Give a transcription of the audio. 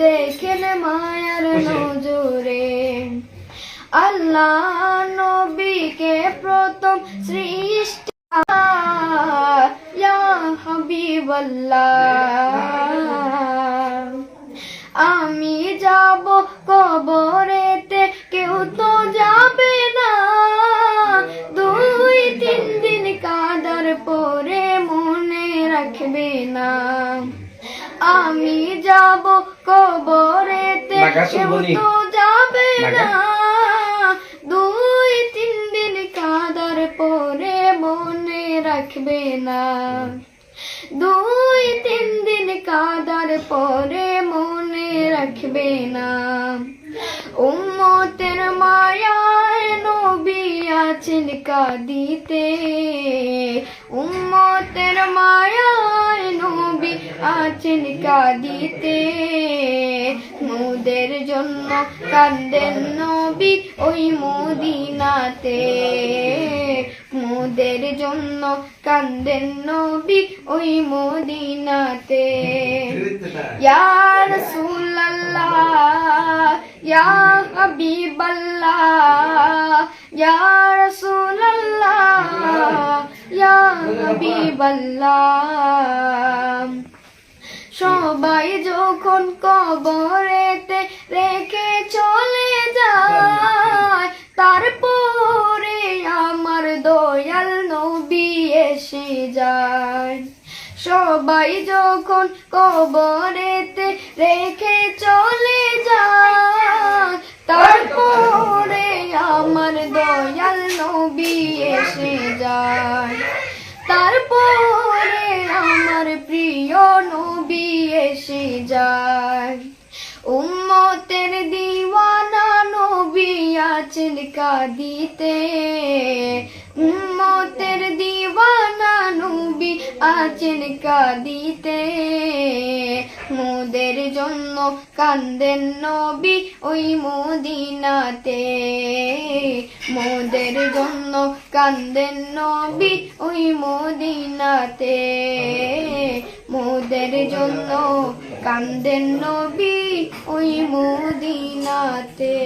দেখেন মায়ার নজরে। আল্লাহ নবীকে প্রথম সৃষ্টি আমি যাব কবরেতে কেউ তো যাবে না। দুই তিন দিন কাদার পরে মনে রাখবে না। আমি যাব কবরেতে কেউ তো যাবে না। দুই তিন দিন কাদার পরে মনে রাখবে না। দুই তিন দিন কাদার পরে মনে রাখবে না। উম্মতের মায়ায় নবী আছেন কাঁদিতে। উম্মতের মায়ায় আছেন কাঁদিতে মোদের জন্য কান্দেন নবী ওই মদিনাতে। মোদের জন্য কান্দেন নবী ওই মদিনাতে। ইয়া রাসূলুল্লাহ, ইয়া হাবিবাল্লাহ, ইয়া রাসূলুল্লাহ, ইয়া হাবিবাল্লাহ। সবাই যখন কবরেতে রেখে চলে যায়, তারপরে আমার দয়াল নবী এসে যায়। সবাই যখন কবরেতে রেখে চলে যায়, তারপরে আমার দয়াল নবী এসে যায়। আমার প্রিয় নবী এসে যায়। উম্মতের দিওয়ানা নবী আছেন কাঁদিতে। উম্মতের দিওয়ানা নবী আছেন কাঁদিতে। মোদের জন্য কান্দেন নবী ওই মদিনাতে। মোদের জন্য কান্দেন নবী ওই মদিনাতে। মোদের জন্য কান্দেন নবী ওই মদিনাতে।